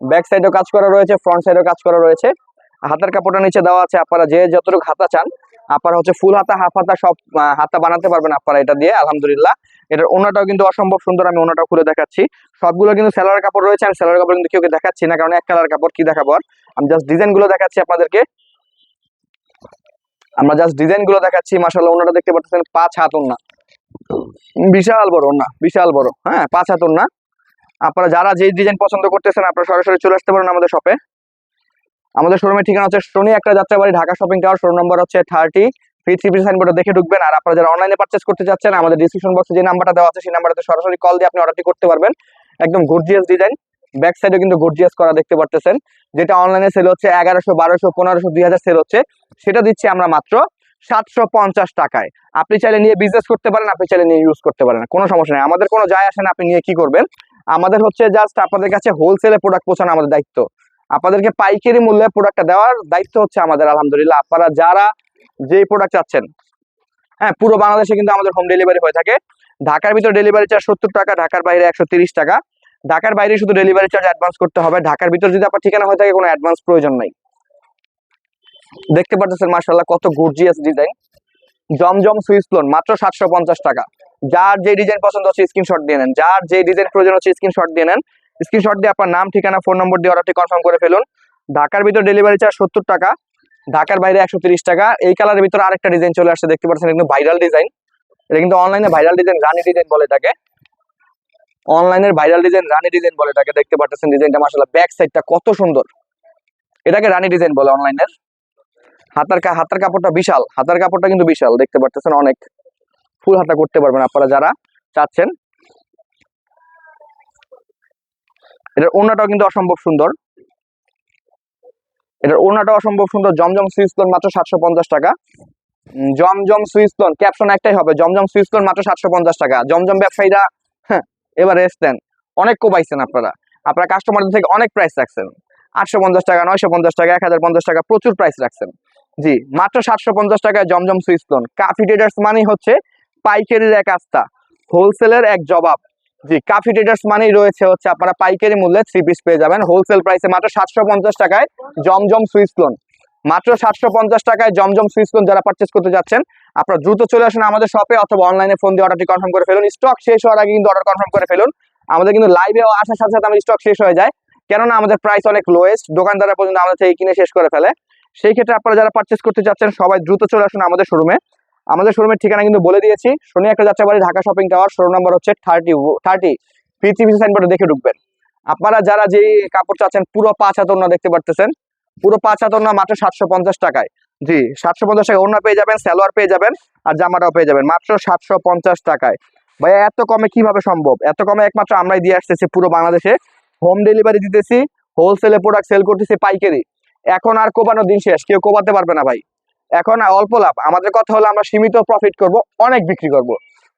[SPEAKER 1] ব্যাক সাইডেও কাজ করা রয়েছে, ফ্রন্ট সাইডেও কাজ করা রয়েছে। হাতার কাপড়টা নিচে দেওয়া আছে, আপনারা যে যতটুকু হাতা চান, আপনারা হচ্ছে ফুল হাতা হাফ হাতা, সব হাতা বানাতে পারবেন আপনারা এটা দিয়ে, আলহামদুলিল্লাহ। এটার ওনাটাও কিন্তু অসম্ভব সুন্দর, আমি ওনাটাও খুলে দেখাচ্ছি। সবগুলো কিন্তু সেলার কাপড় রয়েছে, আমি সেলার কাপড় কিন্তু কেউ দেখাচ্ছি না, কারণ এক কালার কাপড়, কি দেখাবো? আমি জাস্ট ডিজাইনগুলো দেখাচ্ছি আপনাদেরকে। আমরা জাস্ট ডিজাইনগুলো দেখাচ্ছি মাসাল্লাহ ওনাটা দেখতে পাচ্ছেন, পাঁচ হাত ওনা বিশাল বড় ওনা বিশাল বড় হ্যাঁ পাঁচ হাত ওনা আপনারা যারা যেই ডিজাইন পছন্দ করতেছেন, আপনারা সরাসরি চলে আসতে পারেন আমাদের শপে আমাদের শোরুমের ঠিকানা হচ্ছে Shani Akhra Jatrabari, Dhaka shopping tower showroom number হচ্ছে থার্টি থ্রি থ্রি সাইনবোর্ডে দেখে ঢুকবেন আর আপনারা যারা অনলাইনে পারচেস করতে চাচ্ছেন আমাদের ডিসক্রিপশন বক্সে যে নাম্বারটা দেওয়া আছে, সেই নাম্বারটাতে সরাসরি কল দিয়ে আপনি অর্ডারটি করতে পারবেন। একদম গর্জিয়াস ডিজাইন ব্যাক সাইডে কিন্তু গর্জিয়াস করা দেখতে পারতেছেন। যেটা অনলাইনে সেল হচ্ছে এগারোশো, বারোশো, পনেরোশো, দুই হাজার সেল হচ্ছে। সেটা দিচ্ছি আমরা মাত্র সাতশো পঞ্চাশ টাকায়। আপনি চাইলে নিয়ে বিজনেস করতে পারেন, আপনি চাইলে নিয়ে ইউজ করতে পারেন, কোনো সমস্যা নেই। আমাদের কোনো যায় আসে না, আপনি নিয়ে কি করবেন? আমাদের হচ্ছে জাস্ট আপনাদের কাছে হোলসেলে প্রোডাক্ট পৌঁছানো আমাদের দায়িত্ব। আপনাদেরকে পাইকারি মূল্যে প্রোডাক্টটা দেওয়ার দায়িত্ব হচ্ছে আমাদের, আলহামদুলিল্লাহ। আপনারা যারা যে প্রোডাক্ট চাচ্ছেন হ্যাঁ পুরো বাংলাদেশে কিন্তু আমাদের হোম ডেলিভারি হয়ে থাকে। ঢাকার ভিতরে ডেলিভারি চার্জ সত্তর টাকা, ঢাকার বাইরে একশো টাকা। ঢাকার বাইরে শুধু ডেলিভারি চার্জ অ্যাডভান্স করতে হবে। ঢাকার ভিতরে যদি আপনার ঠিকানা হয়ে থাকে, কোনো অ্যাডভান্স প্রয়োজন নাই। দেখতে পাচ্ছেন মার্শাল্লাহ কত gorgeous design Zamzam Swiss lawn মাত্র সাতশো পঞ্চাশ টাকা। যার যে ডিজাইন পছন্দ হচ্ছে স্ক্রিনশট দিয়ে নেন। যার যে ডিজাইন প্রয়োজন হচ্ছে স্ক্রিনশট দিয়ে নেন। স্ক্রিনশট দিয়ে আপনার নাম, ঠিকানা ফোন নম্বর দিয়ে অর্ডারটি কনফার্ম করে ফেলুন। ঢাকার ভিতর ডেলিভারি চার্জ সত্তর টাকা, ঢাকার বাইরে একশো টাকা। এই কালারের ভিতরে আরেকটা ডিজাইন চলে আসছে, দেখতে পাচ্ছেন কিন্তু ভাইরাল ডিজাইন এটা কিন্তু অনলাইনে ভাইরাল ডিজাইন রানি ডিজাইন বলে থাকে অনলাইনের ভাইরাল ডিজাইন রানি ডিজাইন বলে থাকে দেখতে পাচ্ছেন ডিজাইনটা মাসাল্লাহ ব্যাক সাইডটা কত সুন্দর। এটাকে রানি ডিজাইন বলে অনলাইনের হাতার হাতার কাপড়টা বিশাল। হাতার কাপড়টা কিন্তু বিশাল, দেখতে পাচ্ছেন অনেক। ফুল হাতা করতে পারবেন আপনারা যারা চাচ্ছেন। এটার ওড়নাটাও কিন্তু অসম্ভব সুন্দর। এটার ওড়নাটাও অসম্ভব সুন্দর। জমজম সুইসলন মাত্র সাতশো পঞ্চাশ টাকা। জমজম সুইসলন ক্যাপশন একটাই হবে। জমজম সুইসলন মাত্র সাতশো পঞ্চাশ টাকা। জমজম ব্যবসায়ীরা হ্যাঁ এবার দেন অনেক কোপাইছেন আপনারা। আপনারা কাস্টমারদের থেকে অনেক প্রাইস রাখছেন। আটশো পঞ্চাশ টাকা, নয়শো পঞ্চাশ টাকা, এক হাজার পঞ্চাশ টাকা প্রচুর প্রাইস রাখছেন। জি, মাত্র সাতশো পঞ্চাশ টাকায় জমজম সুইসলন কাফি ট্রেডার্স মানেই হচ্ছে পাইকারির এক আস্থা হোলসেলের এক জবাব। জি, কাফি ট্রেডার্স মানেই রয়েছে হচ্ছে আপনারা পাইকারি মূল্যে থ্রি পিস পেয়ে যাবেন। হোলসেল প্রাইসে মাত্র সাতশো পঞ্চাশ টাকায় জমজম সুইসলন মাত্র সাতশো পঞ্চাশ টাকায় জমজম সুইসলন যারা পার্চেস করতে যাচ্ছেন, আপনারা দ্রুত চলে আসুন আমাদের শপে অথবা অনলাইনে ফোন দিয়ে অর্ডারটি কনফার্ম করে ফেলুন। স্টক শেষ হওয়ার আগে কিন্তু অর্ডার কনফার্ম করে ফেলুন। আমাদের কিন্তু লাইভে আসার সাথে সাথে আমাদের স্টক শেষ হয়ে যায়। কেননা আমাদের প্রাইস অনেক লোয়েস্ট দোকানদাররা পর্যন্ত আমাদের থেকে কিনে শেষ করে ফেলে। সেই ক্ষেত্রে আপনারা যারা পারচেস করতে চাচ্ছেন সবাই দ্রুত চলে আসুন আমাদের শোরুমে আমাদের শোরুমের ঠিকানা কিন্তু বলে দিয়েছি। শনি একটা Jatrabari, Dhaka shopping tower showroom number হচ্ছে থার্টি থার্টি পৃথিবী সাইনবোর্ডে দেখে ঢুকবেন। আপনারা যারা যে কাপড় চাচ্ছেন, পুরো পাঁচ হাত দেখতে পারতেছেন। পুরো পাঁচ হাত ওড়না মাত্র সাতশো পঞ্চাশ টাকায়। জি, সাতশো পঞ্চাশ টাকায় ওড়না পেয়ে যাবেন, সালোয়ার পেয়ে যাবেন, আর জামাটাও পেয়ে যাবেন। মাত্র সাতশো পঞ্চাশ টাকায়। ভাইয়া, এত কমে কীভাবে সম্ভব? এত কমে একমাত্র আমরাই দিয়ে আসতেছি পুরো বাংলাদেশে। হোম ডেলিভারি দিতেছি হোলসেলে প্রোডাক্ট সেল করতেছি পাইকারি। এখন আর কোপানোর দিন শেষ, কেউ কোপাতে পারবে না ভাই। এখন অল্প লাভ। আমাদের কথা হলো আমরা সীমিত প্রফিট করব, অনেক বিক্রি করব।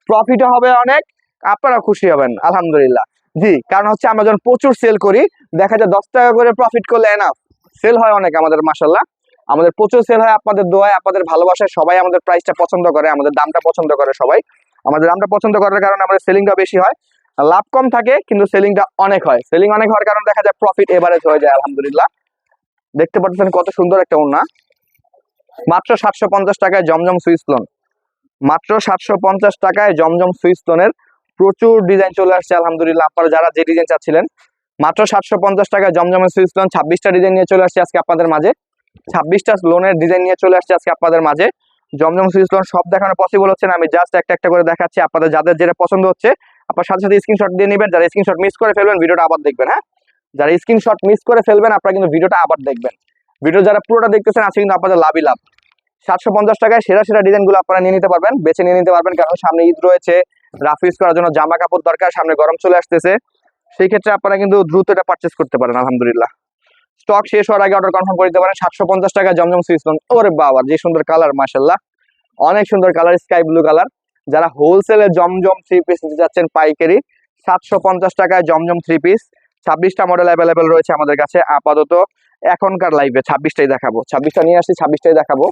[SPEAKER 1] প্রফিটও হবে অনেক আপনারা খুশি হবেন, আলহামদুলিল্লাহ। জি, কারণ হচ্ছে আমরা যখন প্রচুর সেল করি, দেখা যায় দশ টাকা করে প্রফিট করলে এনাফ সেল হয় অনেক আমাদের মাসাল্লাহ আমাদের প্রচুর সেল হয় আপনাদের দোয়ায়, আপনাদের ভালোবাসায়, সবাই আমাদের প্রাইসটা পছন্দ করে, আমাদের দামটা পছন্দ করে সবাই। আমাদের দামটা পছন্দ করার কারণে আমাদের সেলিংটা বেশি হয়। লাভ কম থাকে, কিন্তু সেলিংটা অনেক হয়। সেলিং অনেক হওয়ার কারণে দেখা যায় প্রফিট এভারেজ হয়ে যায়, আলহামদুলিল্লাহ। দেখতে পাচ্ছেন কত সুন্দর একটা ওড়না। মাত্র সাতশো পঞ্চাশ টাকায় জমজম সুইস লোন মাত্র সাতশো পঞ্চাশ টাকায় জমজম সুইস লোনের প্রচুর ডিজাইন চলে আসছে, আলহামদুলিল্লাহ। আপনারা যারা যে ডিজাইন চাচ্ছিলেন, মাত্র সাতশো পঞ্চাশ টাকায় জমজমের সুইস লোন ছাব্বিশটা ডিজাইন নিয়ে চলে আসছে আজকে আপনাদের মাঝে। ছাব্বিশটা লোনের ডিজাইন নিয়ে চলে আসছে আজকে আপনাদের মাঝে। জমজম সুইস লোন সব দেখানো পসিবল হচ্ছে না, আমি জাস্ট একটা একটা করে দেখাচ্ছি। আপনাদের যাদের যেটা পছন্দ হচ্ছে, আপনার সাথে সাথে স্ক্রিনশট দিয়ে নেবেন, যারা স্ক্রিনশট মিস করে ফেলবেন, ভিডিওটা আবার দেখবেন হ্যাঁ? যারা স্ক্রিনশট মিস করে ফেলবেন, আপনারা কিন্তু ভিডিওটা আবার দেখবেন। ভিডিও যারা পুরোটা দেখতেছেন আছে কিন্তু আপনাদের লাভই লাভ। সাতশো পঞ্চাশ টাকায় সেরা সেরা ডিজাইনগুলো আপনারা নিয়ে নিতে পারবেন, বেছে নিয়ে নিতে পারবেন, কারণ সামনে ঈদ রয়েছে, রাফ ইউজ করার জন্য জামা কাপড় দরকার, সামনে গরম চলে আসতেছে। সেই ক্ষেত্রে আপনারা কিন্তু দ্রুত এটা পারচেস করতে পারেন, আলহামদুলিল্লাহ। স্টক শেষ হওয়ার আগে অর্ডার কনফার্ম করে দিতে পারেন, সাতশো পঞ্চাশ টাকা জমজম সুইস লোন ওরে বাবা, যে সুন্দর কালার মাসাল্লাহ অনেক সুন্দর কালার স্কাই ব্লু কালার যারা হোলসেলে জমজম থ্রি পিস নিতে যাচ্ছেন পাইকারি, সাতশো পঞ্চাশ টাকায় জমজম থ্রি পিস ছাব্বিশটা মডেল অ্যাভেলেবেল রয়েছে আমাদের কাছে আপাতত এখনকার লাইভে ছাব্বিশটাই দেখাবো। ছাব্বিশটা নিয়ে আসছি, ছাব্বিশটাই দেখাবো।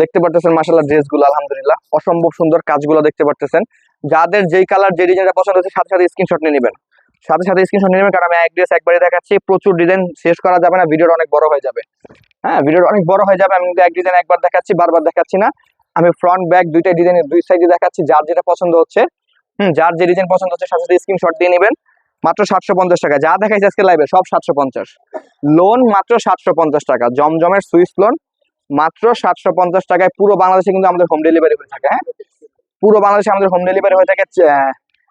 [SPEAKER 1] দেখতে পারতেছেন মাসাল্লাহ ড্রেসগুলো আলহামদুলিল্লাহ। অসম্ভব সুন্দর কাজগুলো দেখতে পারতেছেন। যাদের যেই কালার যে ডিজাইনটা পছন্দ হচ্ছে, সাথে সাথে স্ক্রিনশট নিয়ে নেবেন। সাথে সাথে স্ক্রিনশট নিয়ে নেবেন, কারণ আমি এক ড্রেস একবারে দেখাচ্ছি, প্রচুর ডিজাইন শেষ করা যাবে না, ভিডিওটা অনেক বড় হয়ে যাবে। হ্যাঁ ভিডিওটা অনেক বড় হয়ে যাবে, আমি কিন্তু এক ডিজাইন একবার দেখাচ্ছি, বারবার দেখাচ্ছি না। আমি ফ্রন্ট ব্যাক দুইটা ডিজাইনের দুই সাইডে দেখাচ্ছি, যার যেটা পছন্দ হচ্ছে। হুম, যার যে ডিজাইন পছন্দ হচ্ছে সাথে স্ক্রিনশট দিয়ে নেবেন। মাত্র সাতশো পঞ্চাশ টাকা। যা দেখাইছে আজকে লাইভে সব সাতশো পঞ্চাশ। লোন মাত্র সাতশো পঞ্চাশ টাকা। জমজমের সুইস লোন মাত্র সাতশো পঞ্চাশ টাকায়। পুরো বাংলাদেশে কিন্তু আমাদের হোম ডেলিভারি হয়ে থাকে হ্যাঁ? পুরো বাংলাদেশে আমাদের হোম ডেলিভারি হয়ে থাকে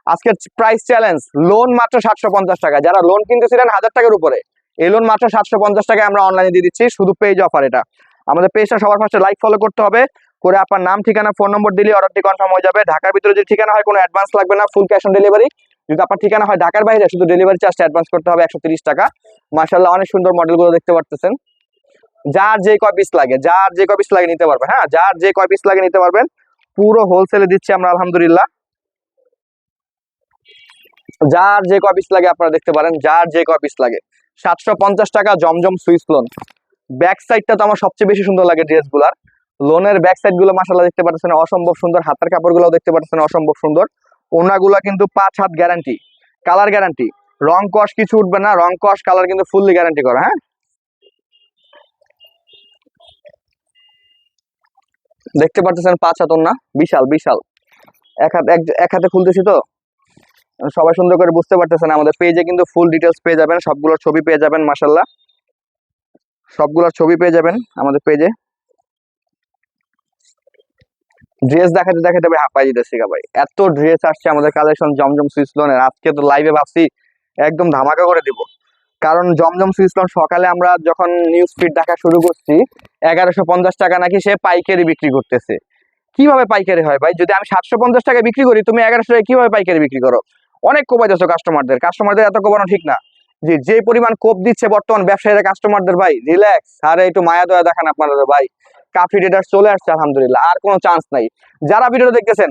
[SPEAKER 1] আজকের প্রাইস চ্যালেঞ্জ লোন মাত্র সাতশো পঞ্চাশ টাকা। যারা লোন কিনতেছিলেন হাজার টাকার উপরে, এই লোন মাত্র সাতশো পঞ্চাশ টাকায় আমরা অনলাইনে দিয়ে দিচ্ছি। শুধু পেজ অফার এটা। আমাদের পেজটা সবার ফার্স্টে লাইক ফলো করতে হবে। করে আপনার নাম, ঠিকানা ফোন নম্বর দিলে অর্ডারটি কনফার্ম হয়ে যাবে। ঢাকার ভিতরে যদি ঠিকানা হয়, কোনো অ্যাডভান্স লাগবে না ফুল ক্যাশ অন ডেলিভারি যদি আপনার ঠিকানা হয় ঢাকার বাইরে, শুধু ডেলিভারি চার্জটা অ্যাডভান্স করতে হবে একশো টাকা। মার্শাল্লাহ অনেক সুন্দর মডেলগুলো দেখতে পারতেছেন। যার যে কয় পিস লাগে, যার যে কয় পিস লাগে নিতে পারবেন হ্যাঁ? যার যে কয় পিস লাগে নিতে পারবেন, পুরো হোলসেলে দিচ্ছি আমরা, আলহামদুলিল্লাহ। যার যে কয় পিস লাগে আপনারা দেখতে পারেন, যার যে কয় পিস লাগে। সাতশো পঞ্চাশ টাকা জমজম সুইস লোন ব্যাক সাইডটা তো আমার সবচেয়ে বেশি সুন্দর লাগে ড্রেসগুলার লোনের ব্যাক সাইডগুলো মাসাল্লাহ দেখতে পাচ্ছেন অসম্ভব সুন্দর। হাতের কাপড়গুলো দেখতে পাচ্ছেন অসম্ভব সুন্দর। ওনাগুলা কিন্তু পাঁচ হাত গ্যারান্টি কালার গ্যারান্টি রং কস কিছু উঠবে না, রং কস কালার কিন্তু ফুললি গ্যারান্টি করা হ্যাঁ? দেখতে পাচ্ছেন পাঁচ হাত না বিশাল বিশাল। এক হাত, এক হাতে খুলতেছি তো? সবাই সুন্দর করে বুঝতে পারতেছেন, আমাদের পেজে কিন্তু ফুল ডিটেলস পেয়ে যাবেন, সবগুলোর ছবি পেয়ে যাবেন মাসাল্লাহ সবগুলোর ছবি পেয়ে যাবেন আমাদের পেজে ড্রেস দেখাতে দেখাতে ভাই হাঁপাই দিতেছি গা ভাই। এত ড্রেস আসছে, আমাদের কালেকশন জমজম সুইসলনের আজকে তো লাইভে ভাবছি একদম ধামাকা করে দিব। কারণ জমজম সুইসলন সকালে আমরা যখন নিউজ ফিড দেখা শুরু করছি, এগারোশো পঞ্চাশ টাকা নাকি সে পাইকারি বিক্রি করতেছে। কীভাবে পাইকারি হয় ভাই? যদি আমি সাতশো পঞ্চাশ টাকা বিক্রি করি, তুমি এগারোশো টাকা কীভাবে পাইকারি বিক্রি করো? অনেক কোপাইতেছো কাস্টমারদের কাস্টমারদের এত কোপানো ঠিক না। জি যে পরিমাণ কোপ দিচ্ছে বর্তমান ব্যবসায়ীরা কাস্টমারদের ভাই রিল্যাক্স আরে, একটু মায়া দয়া দেখান আপনারা ভাই। কাফি রেডার চলে আসছে, আলহামদুলিল্লাহ। আর কোনো চান্স নাই। যারা ভিডিও দেখতেছেন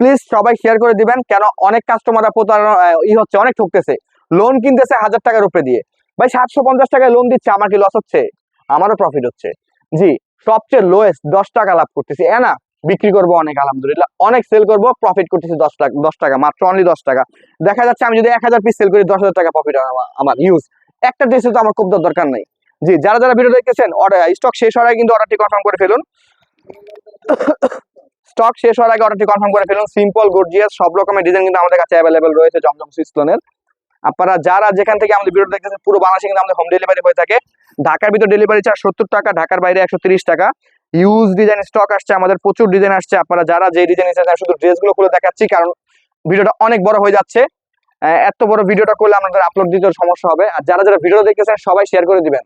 [SPEAKER 1] প্লিজ সবাই শেয়ার করে দিবেন, কেন অনেক কাস্টমাররা প্রতারণা ই হচ্ছে, অনেক ঠকতেছে। লোন কিনতেছে হাজার টাকার উপরে দিয়ে। ভাই, সাতশো পঞ্চাশ টাকায় লোন দিচ্ছে, আমার কি লস হচ্ছে? আমারও প্রফিট হচ্ছে। জি, সবচেয়ে লোয়েস্ট দশ টাকা লাভ করতেছি। না, বিক্রি করব অনেক, আলহামদুলিল্লাহ। অনেক সেল করব প্রফিট করতেছি দশ টাকা দশ টাকা, মাত্র অনলি দশ টাকা। দেখা যাচ্ছে, আমি যদি এক হাজার পিস সেল করি, দশ হাজার টাকা প্রফিট আমার ইউজ একটা ড্রেসে তো আমার খুব দরকার নেই। জি, যারা যারা ভিডিও দেখতেছেন অর্ডার স্টক শেষ হওয়ার আগে কিন্তু অর্ডারটি কনফার্ম করে ফেলুন। স্টক শেষ হওয়ার আগে অর্ডারটি কনফার্ম করে ফেলুন। সিম্পল গর্জিয়াস সব রকমের ডিজাইন কিন্তু আমাদের কাছে অ্যাভেলেবেল রয়েছে জমজম সুইসলনের আপনারা যারা যেখান থেকে আমাদের ভিডিও দেখতেছেন, পুরো বাংলাদেশে কিন্তু আমাদের হোম ডেলিভারি হয়ে থাকে। ঢাকার ভিতর ডেলিভারি চার্জ সত্তর টাকা, ঢাকার বাইরে একশো টাকা। ইউজ ডিজাইন স্টক আসছে, আমাদের প্রচুর ডিজাইন আসছে। আপনারা যারা যে ডিজাইন নিচ্ছেন শুধু ড্রেসগুলো খুলে দেখাচ্ছি, কারণ ভিডিওটা অনেক বড় হয়ে যাচ্ছে। এত বড় ভিডিওটা করলে আমাদের আপলোড দিতে সমস্যা হবে। আর যারা যারা ভিডিও দেখতেছেন, সবাই শেয়ার করে দিবেন।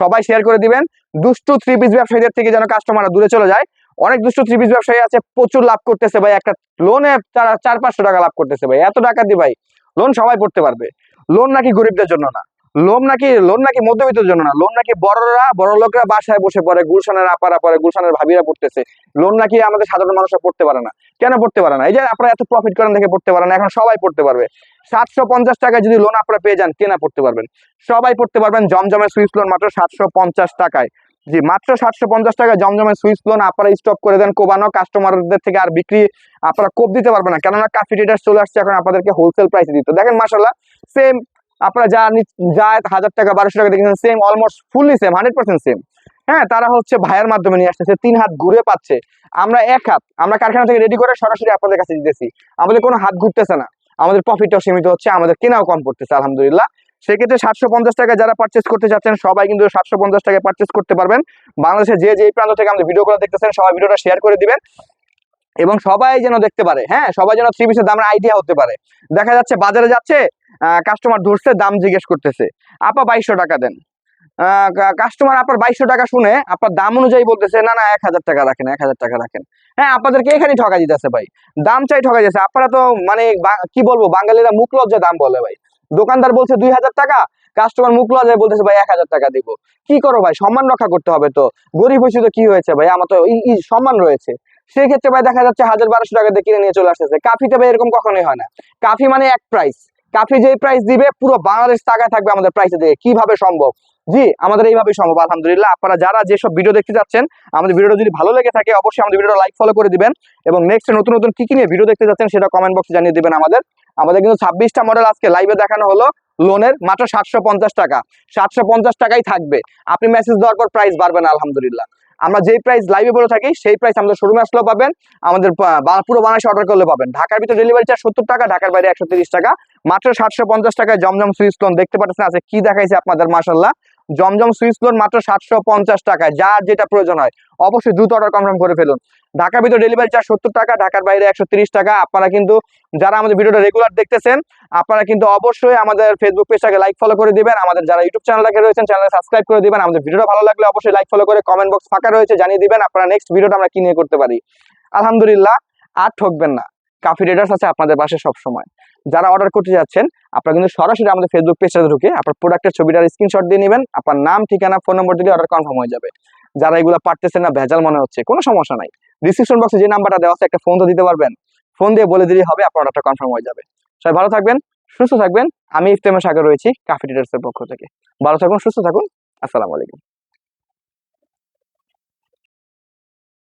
[SPEAKER 1] সবাই শেয়ার করে দিবেন। দুষ্টু থ্রি পিস ব্যবসায়ীদের থেকে যেন কাস্টমাররা দূরে চলে যায়। অনেক দুষ্টু থ্রি পিস ব্যবসায়ী আছে, প্রচুর লাভ করতেছে ভাই। একটা লোনে তারা চার পাঁচশো টাকা লাভ করতেছে ভাই। এত টাকা দি ভাই। লোন সবাই পড়তে পারবে। লোন নাকি গরিবদের জন্য না। লোন নাকি লোন নাকি মধ্যবিত্তের জন্য না। লোন নাকি বড়রা, বড় লোকরা বাসায় বসে পড়ে, গুলশানের আপারা পড়ে, গুলশানের ভাবিরা পড়তেছে। লোন নাকি আমাদের সাধারণ মানুষরা পড়তে পারে না। কেন পড়তে পারে না? এই যে আপনারা এত প্রফিট করেন দেখে পড়তে পারে না। এখন সবাই পড়তে পারবে। সাতশো পঞ্চাশ টাকায় যদি লোন আপনারা পেয়ে যান, কেনা পড়তে পারবেন। সবাই পড়তে পারবেন জমজমের সুইস লোন মাত্র সাতশো পঞ্চাশ টাকায়। জি, মাত্র সাতশো পঞ্চাশ টাকায় জমজমের সুইস লোন আপনারা স্টক করে দেন, কোবানো কাস্টমারদের থেকে আর বিক্রি আপনারা কোপ দিতে পারবেন না। কেননা কাফি ট্রেডার্স চলে আসছে এখন আপনাদেরকে হোলসেল প্রাইসে দিতে। দেখেন মাসাল্লাহ সেম আপনারা যা নি- যা হাজার টাকা, বারোশো টাকা দেখেছেন same almost fully same hundred percent same হ্যাঁ তারা হচ্ছে ভাইয়ের মাধ্যমে নিয়ে আসতেছে, তিন হাত ঘুরে পাচ্ছে। আমরা এক হাত, আমরা কারখানা থেকে রেডি করে সরাসরি আপনাদের কাছে দিতেছি। আমাদের কোনো হাত ঘুরতেছে না। আমাদের প্রফিটটাও সীমিত হচ্ছে, আমাদের কেনাও কম পড়তেছে, আলহামদুলিল্লাহ। সেক্ষেত্রে সাতশো পঞ্চাশ টাকা যারা পার্চেস করতে চাচ্ছেন, সবাই কিন্তু সাতশো পঞ্চাশ টাকায় পার্চেস করতে পারবেন। বাংলাদেশের যে যে প্রান্ত থেকে আমাদের ভিডিওগুলো দেখতেছেন, সবাই ভিডিওটা শেয়ার করে দিবেন। এবং সবাই যেন দেখতে পারে হ্যাঁ সবাই যেন থ্রি পিসের দামের আইডিয়া হতে পারে। দেখা যাচ্ছে বাজারে যাচ্ছে কাস্টমার ধরছে, দাম জিজ্ঞেস করতেছে। আপা বাইশশো টাকা দেন। কাস্টমার আপনার বাইশশো টাকা শুনে আপনার দাম অনুযায়ী বলতেছে, না না, এক হাজার টাকা রাখেন, এক হাজার টাকা রাখেন। হ্যাঁ আপনাদেরকে এখানে ঠকা দিতেছে ভাই। দাম চাই ঠকা দিতেছে। আপনারা তো মানে কি বলব, বাঙালিরা মুখ লজ্জা দাম বলে ভাই। দোকানদার বলছে দুই হাজার টাকা কাস্টমার মুখ লজায় বলতেছে, ভাই, এক হাজার টাকা দিব। কি করো ভাই, সম্মান রক্ষা করতে হবে তো। গরিব হয়েছে তো কি হয়েছে ভাই? আমার তো সম্মান রয়েছে। সেই ক্ষেত্রে ভাই দেখা যাচ্ছে হাজার বারোশো টাকা দিয়ে কিনে নিয়ে চলে আসতেছে। কাফিতে ভাই এরকম কখনোই হয় না। কাফি মানে এক প্রাইস কাফি যেই প্রাইস দিবে, পুরো বাংলাদেশ টাকা থাকবে আমাদের প্রাইসে দিয়ে কীভাবে সম্ভব? জি, আমাদের এইভাবে সম্ভব, আলহামদুলিল্লাহ। আপনারা যারা যেসব ভিডিও দেখতে যাচ্ছেন, আমাদের ভিডিওটা যদি ভালো লেগে থাকে, অবশ্যই আমাদের ভিডিওটা লাইক ফলো করে দিবেন। এবং নেক্সট নতুন নতুন কি কি নিয়ে ভিডিও দেখতে যাচ্ছেন, সেটা কমেন্ট বক্সে জানিয়ে দিবেন আমাদের। আমাদের কিন্তু ছাব্বিশটা মডেল আজকে লাইভে দেখানো হলো লোনের মাত্র সাতশো পঞ্চাশ টাকা। সাতশো পঞ্চাশ টাকাই থাকবে। আপনি মেসেজ দেওয়ার পর প্রাইস বাড়বে না, আলহামদুলিল্লাহ। আমরা যেই প্রাইস লাইভে বলে থাকি, সেই প্রাইস আমাদের শোরুমে আসলেও পাবেন। আমাদের পুরো বাংলাদেশে অর্ডার করলে পাবেন। ঢাকার ভিতরে ডেলিভারি চার্জ সত্তর টাকা, ঢাকার বাইরে একশো টাকা। মাত্র সাতশো পঞ্চাশ টাকায় জমজম সুইচ লোন দেখতে পাচ্ছেন আছে কি দেখাইছে আপনাদের মাসাল্লাহ জমজম সুইচ লোন মাত্র সাতশো পঞ্চাশ টাকায়। যার যেটা প্রয়োজন হয়, অবশ্যই দ্রুত অর্ডার কনফার্ম করে ফেলুন। ঢাকার ভিতরে ডেলিভারি চার্জ সত্তর টাকা, ঢাকার বাইরে একশো টাকা। আপনারা কিন্তু যারা আমাদের ভিডিওটা রেগুলার দেখতেছেন, আপনারা কিন্তু অবশ্যই আমাদের ফেসবুক পেজটাকে লাইক ফলো করে দিবেন। আমাদের যারা ইউটিউব চ্যানেলটাকে রয়েছেন চ্যানেলে সাবস্ক্রাইব করে দিবেন। আমাদের ভিডিওটা ভালো লাগলে অবশ্যই লাইক ফলো করে কমেন্ট বক্স ফাঁকা রয়েছে, জানিয়ে দিবেন আপনারা নেক্সট ভিডিওটা আমরা কিনে করতে পারি। আলহামদুলিল্লাহ, আর ঠকবেন না। কাফি রেডার্স আছে আপনাদের পাশে সব সময় যারা অর্ডার করতে যাচ্ছেন, আপনারা কিন্তু সরাসরি আমাদের ফেসবুক পেজটাতে ঢুকে আপনার প্রোডাক্টের ছবিটার স্ক্রিনশট দিয়ে নেবেন, আপনার নাম, ঠিকানা ফোন নম্বর দিলে অর্ডার কনফার্ম হয়ে যাবে। যারা এগুলো পারতেছেন না, ভেজাল মনে হচ্ছে, কোনো সমস্যা নাই। ডিসক্রিপশন বক্সে যে নাম্বারটা দেওয়া আছে, একটা ফোন তো দিতে পারবেন। ফোন দিয়ে বলে দিলেই হবে, আপনার অর্ডারটা কনফার্ম হয়ে যাবে। সবাই ভালো থাকবেন, সুস্থ থাকবেন। আমি ইফতেমা সাগর রয়েছি কাফি ট্রেডার্সের পক্ষ থেকে। ভালো থাকুন, সুস্থ থাকুন। আসসালামু আলাইকুম।